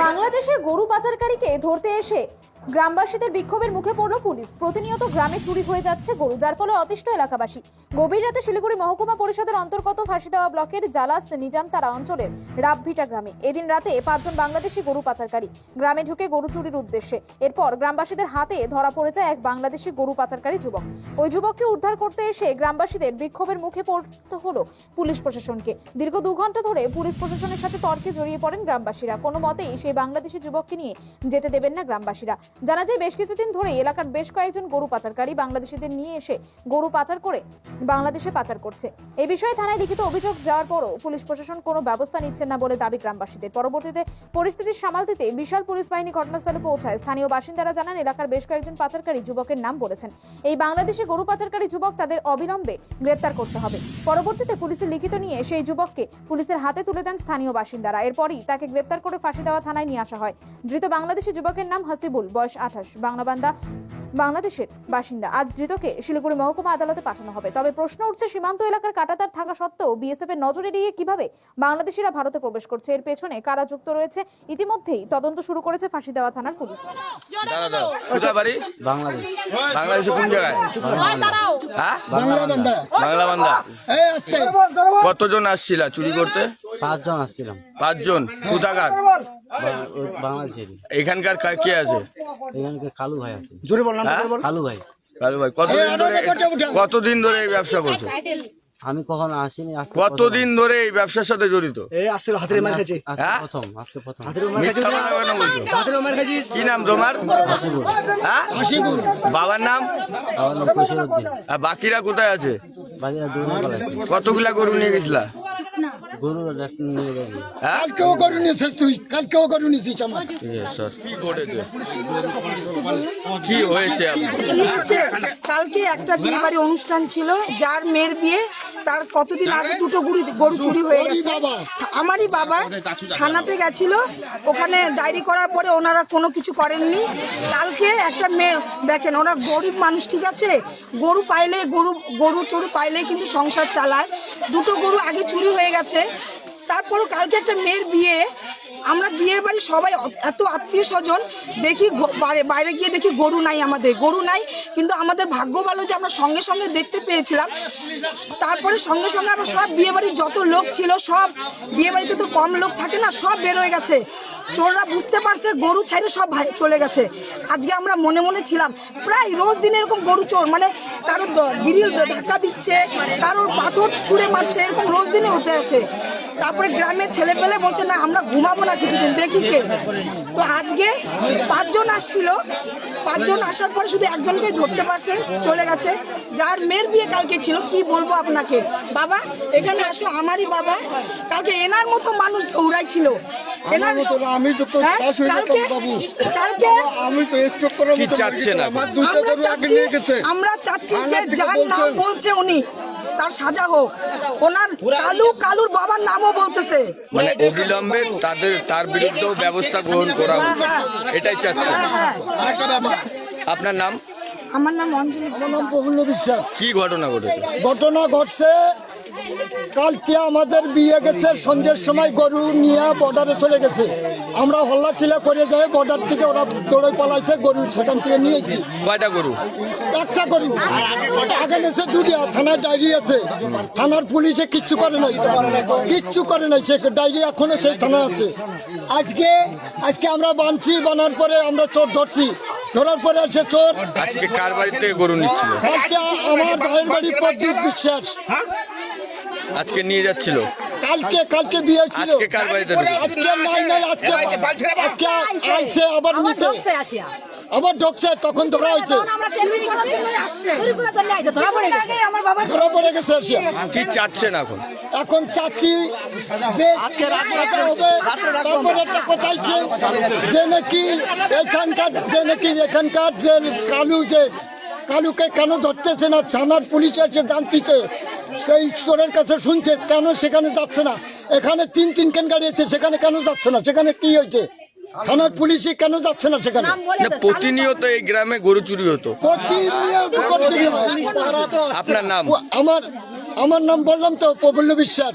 বাংলাদেশের গরু পাচারকারীকে ধরতে এসে গ্রামবাসীদের বিক্ষোভের মুখে পড়ল পুলিশ। প্রতিনিয়ত গ্রামে চুরি হয়ে যাচ্ছে গরু, যার ফলে অতিষ্ঠ এলাকাবাসী। গভীর রাতে শিলিগুড়ি মহকুমা পরিষদের অন্তর্গত ফাঁসিদেওয়া ব্লকের জালাস নিজামতারা অঞ্চলের রাবভিটা গ্রামে। এদিন রাতে পাঁচজন বাংলাদেশি গরু পাচারকারী গ্রামে ঢুকে গরু চুরির উদ্দেশ্যে। এরপর গ্রামবাসীদের হাতে ধরা পড়ে যায় এক বাংলাদেশি গরু পাচারকারী যুবক। ওই যুবককে উদ্ধার করতে এসে গ্রামবাসীদের বিক্ষোভের মুখে পড়তে হলো পুলিশ প্রশাসনকে। দীর্ঘ দু ঘণ্টা ধরে পুলিশ প্রশাসনের সাথে তর্কে জড়িয়ে পড়েন গ্রামবাসীরা। কোনো মতেই সেই বাংলাদেশি যুবককে নিয়ে যেতে দেবেন না গ্রামবাসীরা। জানা যায়, বেশ কিছুদিন ধরে এলাকার বেশ কয়েকজন গরু পাচারকারী বাংলাদেশিদের নিয়ে এসে গরু পাচার করে বাংলাদেশে পাচার করছে। এই বিষয়ে থানায় লিখিত অভিযোগ যাওয়ার পরও পুলিশ প্রশাসন কোনো ব্যবস্থা নিচ্ছেন না বলে দাবি গ্রামবাসীদের। পরবর্তীতে পরিস্থিতি সামাল দিতে বিশাল পুলিশ বাহিনী ঘটনাস্থলে পৌঁছায়। স্থানীয় বাসিন্দারা জানান, এলাকার বেশ কয়েকজন পাচারকারী যুবকের নাম বলেছেন। এই বাংলাদেশে গরু পাচারকারী যুবক তাদের অবিলম্বে গ্রেপ্তার করতে হবে। পরবর্তীতে পুলিশের লিখিত নিয়ে সেই যুবককে পুলিশের হাতে তুলে দেন স্থানীয় বাসিন্দারা। এরপরই তাকে গ্রেপ্তার করে ফাঁসি দেওয়া থানায় নিয়ে আসা হয়। ধৃত বাংলাদেশি যুবকের নাম হাসিবুল বয়স আঠাশ। বাংলাবান্ধা বাংলাদেশের বাসিন্দা। আজ ধৃতকে শিলিগুড়ি মহকুমা আদালতে পাঠানো হবে। তবে প্রশ্ন উঠছে সীমান্ত এলাকার কাটাতার থাকা সত্ত্বেও বিএসএফ এর নজর এড়িয়ে কীভাবে বাংলাদেশিরা ভারতে প্রবেশ করছে? এর পেছনে কারা যুক্ত রয়েছে? ইতিমধ্যেই তদন্ত শুরু করেছে ফাঁসি দেওয়া থানার পুলিশ। বাংলাদেশ। কোন জায়গায়? হ্যাঁ? বাংলা কতজন আসছিলা চুরি করতে? পাঁচজন আসছিলাম। পাঁচজন? কোথাকার? বা- ওই বাংলাদেশেরই এখানকার কা- কে আছে? এখানকে কালু ভাই আছে। হ্যাঁ? কালু ভাই। কালু ভাই কতদিন ধরে কতদিন ধরে এই ব্যবসা করছ? আমি কখনো আসিনি আজকে কতদিন ধরে এই ব্যবসার সাথে জড়িত? এই আসছিল হাতের মার খাইছে আজকে হ্যাঁ? প্রথম আজকে প্রথম। মিথ্যা কথা কেন বলছো? হাতের মার খাইছিস কি নাম তোমার? হ্যাঁ? বাবার নাম? আমার নাম কৈশোরউদ্দিন। আর বাকিরা কোথায় আছে? বাকিরা পালাইছে কতগুলা গরু নিয়ে গেছিলা গরু একটা নিয়ে যাবে হ্যাঁ কালকেও করে নিয়েছিস তুই কালকেও করে নিয়েছিস আমার। স্যার কি ঘটেছে? কি হয়েছে কালকে একটা বিয়ে বাড়ি অনুষ্ঠান ছিল যার মেয়ের বিয়ে তার কতদিন আগে দুটো গরু গরু চুরি হয়ে গেছে। আমারই বাবা থানাতে গেছিল ওখানে ডায়েরি করার পরে ওনারা কোনো কিছু করেননি। কালকে একটা মেয়ে দেখেন ওরা গরিব মানুষ ঠিক আছে? গরু পাইলে গরু গরু চরু পাইলে কিন্তু সংসার চালায়। দুটো গরু আগে চুরি হয়ে গেছে। তারপরও কালকে একটা মেয়ের বিয়ে আমরা বিয়ের বাড়ি সবাই এত আত্মীয় স্বজন, দেখি বাইরে গিয়ে দেখি গরু নাই আমাদের। গরু নাই, কিন্তু আমাদের ভাগ্য ভালো যে আমরা সঙ্গে সঙ্গে দেখতে পেয়েছিলাম। তারপরে সঙ্গে সঙ্গে আমরা সব বিয়ে বাড়ির যত লোক ছিল, সব বিয়ে বাড়িতে তো কম লোক থাকে না, সব বেরোয় গেছে। চোররা বুঝতে পারছে গরু ছাইড়ে সব চলে গেছে। আজকে আমরা মনে মনে ছিলাম, প্রায় রোজ দিন এরকম গরু চোর মানে কারোর গিরিল ধাক্কা দিচ্ছে, কারোর পাথর ছুঁড়ে মারছে, এরকম রোজ দিনে হতে আছে। তারপরে গ্রামের ছেলে পেলে বলছে, না, আমরা ঘুমাবো না কিছুদিন, দেখি কে। তো আজকে পাঁচজন আসছিল, পাঁচজন আসার পরে শুধু একজনকে ধরতে পারছে, চলে গেছে। যার মেয়ের বিয়ে কালকে ছিল কি বলব আপনাকে? বাবা এখানে আসো আমারই বাবা। কালকে এনার মতো মানুষ দৌড়াইছিল। এনার আমি তো তোর হ্যাঁ? শ্বাস যেতাম, কালকে- কালকে আমি তো স্ট্রোক করার মতো চাচ্ছেন লেগেছে। আমার দুইটা আমরা আগে নিয়ে গেছে। আমরা চাচ্ছি যে যার নাম বলছে উনি তার সাজা হোক। ওনার কালু কালুর বাবার নামও বলতেছে। মানে অবিলম্বে তাদের তার বিরুদ্ধেও ব্যবস্থা গ্রহণ করা হোক। এটাই হ্যাঁ হ্যাঁ। আপনার নাম? আমার নাম অঞ্জলি আমার নাম প্রফুল্ল বিশ্বাস। কি ঘটনা ঘটেছে? ঘটনা ঘটছে কালকে আমাদের বিয়ে গেছে সন্ধ্যের সময় গরু নিয়ে বর্ডারে চলে গেছে। আমরা হল্লা চিলা করে যাই বর্ডার থেকে ওরা দৌড়ে পালাইছে গরু সেখান থেকে নিয়েছি কয়টা গরু? একটা গরু। আগে এসে দুটিয়া থানায় ডায়েরি আছে। থানার পুলিশে কিচ্ছু করে নাই। কিচ্ছু করে নাই সে ডায়েরি এখনও সেই থানা আছে। আজকে আজকে আমরা বানছি বানার পরে আমরা চোর ধরছি। ধরার পরে আছে চোর আজকে কার বাড়ি থেকে গরু নিচ্ছিল? আমার ভাইয়ের বাড়ি প্রদীপ বিশ্বাস। আজকে নিয়ে যাচ্ছিল। কালকে কালকে বিয়ে ছিল আজকে কার বাড়িতে? আজকে নাই নাই আজকে আজকে আইছে আবার নিতে। আবার ঢুকছে তখন ধরা হয়েছে। আমার বাবা ধরা পড়ে গেছে। আসিয়া। কি চাচ্ছেন এখন? এখন চাচ্ছি যে আজকে তারপরে একটা কথা যে নাকি এখানকার যে নাকি এখানকার যে কালু যে কালুকে কেন ধরতেছে না থানার পুলিশ এসে জানতেছে? সেই চোরের কাছে শুনছে কেন সেখানে যাচ্ছে না? এখানে তিন তিন কেন গাড়ি আছে সেখানে কেন যাচ্ছে না? সেখানে কি হয়েছে? থানার পুলিশে কেন যাচ্ছে না সেখানে? নাম বলে না দে, প্রতিনিয়ত এই গ্রামে গরু চুরি হতো। প্রতিনিয়ত আপনার নাম? আমার আমার নাম বললাম তো প্রবল্য বিশ্বাস।